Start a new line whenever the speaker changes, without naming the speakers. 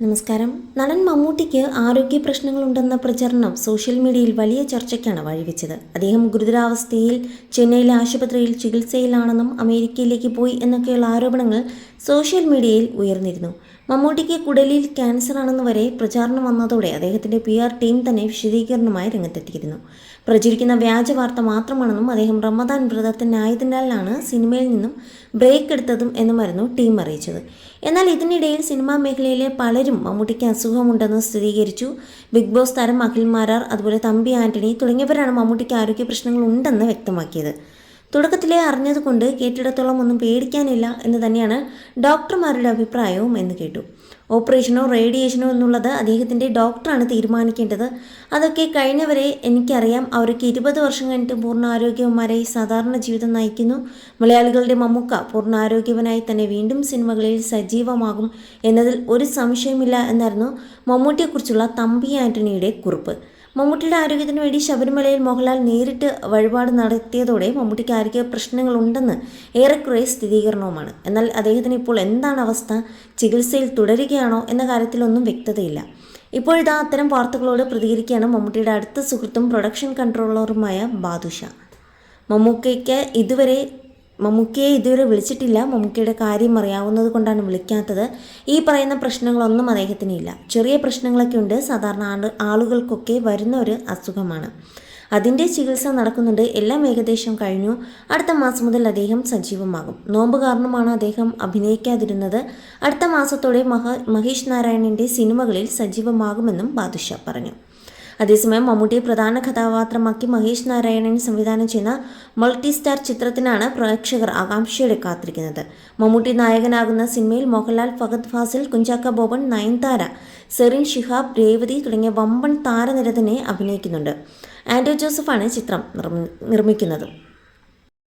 നമസ്കാരം. നടൻ മമ്മൂട്ടിക്ക് ആരോഗ്യ പ്രശ്നങ്ങളുണ്ടെന്ന പ്രചരണം സോഷ്യൽ മീഡിയയിൽ വലിയ ചർച്ചയ്ക്കാണ് വഴിവെച്ചത്. അദ്ദേഹം ഗുരുതരാവസ്ഥയിൽ ചെന്നൈയിലെ ആശുപത്രിയിൽ ചികിത്സയിലാണെന്നും അമേരിക്കയിലേക്ക് പോയി എന്നൊക്കെയുള്ള ആരോപണങ്ങൾ സോഷ്യൽ മീഡിയയിൽ ഉയർന്നിരുന്നു. മമ്മൂട്ടിക്ക് കുടലിൽ ക്യാൻസർ ആണെന്ന് വരെ പ്രചാരണം വന്നതോടെ അദ്ദേഹത്തിന്റെ പി ആർ ടീം തന്നെ വിശദീകരണമായി രംഗത്തെത്തിയിരുന്നു. പ്രചരിക്കുന്ന വ്യാജ വാർത്ത മാത്രമാണെന്നും അദ്ദേഹം റമദാൻ വ്രതത്തിനായതിനാലാണ് സിനിമയിൽ നിന്നും ബ്രേക്ക് എടുത്തതും എന്നുമായിരുന്നു ടീം അറിയിച്ചത്. എന്നാൽ ഇതിനിടയിൽ സിനിമാ മേഖലയിലെ പലരും മമ്മൂട്ടിക്ക് അസുഖമുണ്ടെന്ന് സ്ഥിരീകരിച്ചു. ബിഗ് ബോസ് താരം അഖിൽ മാരാർ അതുപോലെ തമ്പി ആന്റണി തുടങ്ങിയവരാണ് മമ്മൂട്ടിക്ക് ആരോഗ്യ പ്രശ്നങ്ങൾ ഉണ്ടെന്ന് വ്യക്തമാക്കിയത്. തുടക്കത്തിലെ അറിഞ്ഞതുകൊണ്ട് കേട്ടിടത്തോളം ഒന്നും പേടിക്കാനില്ല എന്ന് തന്നെയാണ് ഡോക്ടർമാരുടെ അഭിപ്രായവും എന്ന് കേട്ടു. ഓപ്പറേഷനോ റേഡിയേഷനോ എന്നുള്ളത് അദ്ദേഹത്തിന്റെ ഡോക്ടറാണ് തീരുമാനിക്കേണ്ടത്. അതൊക്കെ കഴിഞ്ഞവരെ എനിക്കറിയാം. അവർക്ക് ഇരുപത് വർഷം കഴിഞ്ഞിട്ട് പൂർണ ആരോഗ്യവന്മാരായി സാധാരണ ജീവിതം നയിക്കുന്നു. മലയാളികളുടെ മമ്മൂക്ക പൂർണ ആരോഗ്യവനായി തന്നെ വീണ്ടും സിനിമകളിൽ സജീവമാകും എന്നതിൽ ഒരു സംശയമില്ല എന്നായിരുന്നു മമ്മൂട്ടിയെക്കുറിച്ചുള്ള തമ്പി ആന്റണിയുടെ കുറിപ്പ്. മമ്മൂട്ടിയുടെ ആരോഗ്യത്തിന് വേണ്ടി ശബരിമലയിൽ മോഹൻലാൽ നേരിട്ട് വഴിപാട് നടത്തിയതോടെ മമ്മൂട്ടിക്ക് ആരോഗ്യ പ്രശ്നങ്ങളുണ്ടെന്ന് ഏറെക്കുറെ സ്ഥിരീകരണവുമാണ്. എന്നാൽ അദ്ദേഹത്തിന് ഇപ്പോൾ എന്താണ് അവസ്ഥ? ചികിത്സയിൽ തുടരുകയാണോ എന്ന കാര്യത്തിലൊന്നും വ്യക്തതയില്ല. ഇപ്പോഴിതാ അത്തരം വാർത്തകളോട് പ്രതികരിക്കുകയാണ് മമ്മൂട്ടിയുടെ അടുത്ത സുഹൃത്തും പ്രൊഡക്ഷൻ കൺട്രോളറുമായ ബാദുഷ. മമ്മൂക്കയ്ക്ക് ഇതുവരെ മമ്മൂക്കയെ ഇതുവരെ വിളിച്ചിട്ടില്ല. മമ്മൂക്കയുടെ കാര്യം അറിയാവുന്നത് കൊണ്ടാണ് വിളിക്കാത്തത്. ഈ പറയുന്ന പ്രശ്നങ്ങളൊന്നും അദ്ദേഹത്തിന് ഇല്ല. ചെറിയ പ്രശ്നങ്ങളൊക്കെ ഉണ്ട്. സാധാരണ ആൾ ആളുകൾക്കൊക്കെ വരുന്ന ഒരു അസുഖമാണ്. അതിന്റെ ചികിത്സ നടക്കുന്നുണ്ട്. എല്ലാം ഏകദേശം കഴിഞ്ഞു. അടുത്ത മാസം മുതൽ അദ്ദേഹം സജീവമാകും. നോമ്പ് കാരണമാണ് അദ്ദേഹം അഭിനയിക്കാതിരുന്നത്. അടുത്ത മാസത്തോടെ മഹ മഹേഷ് നാരായണന്റെ സിനിമകളിൽ സജീവമാകുമെന്നും ബാദുഷ പറഞ്ഞു. അതേസമയം മമ്മൂട്ടിയെ പ്രധാന കഥാപാത്രമാക്കി മഹേഷ് നാരായണൻ സംവിധാനം ചെയ്യുന്ന മൾട്ടി സ്റ്റാർ ചിത്രത്തിനാണ് പ്രേക്ഷകർ ആകാംക്ഷയോടെ കാത്തിരിക്കുന്നത്. മമ്മൂട്ടി നായകനാകുന്ന സിനിമയിൽ മോഹൻലാൽ ഫഹദ് ഫാസിൽ കുഞ്ചാക്ക ബോബൻ നയൻതാര സെറിൻ ഷിഹാബ് രേവതി തുടങ്ങിയ വമ്പൻ താരനിര തന്നെ അഭിനയിക്കുന്നുണ്ട്. ആൻഡോ ജോസഫാണ് ചിത്രം നിർമ്മി നിർമ്മിക്കുന്നത്.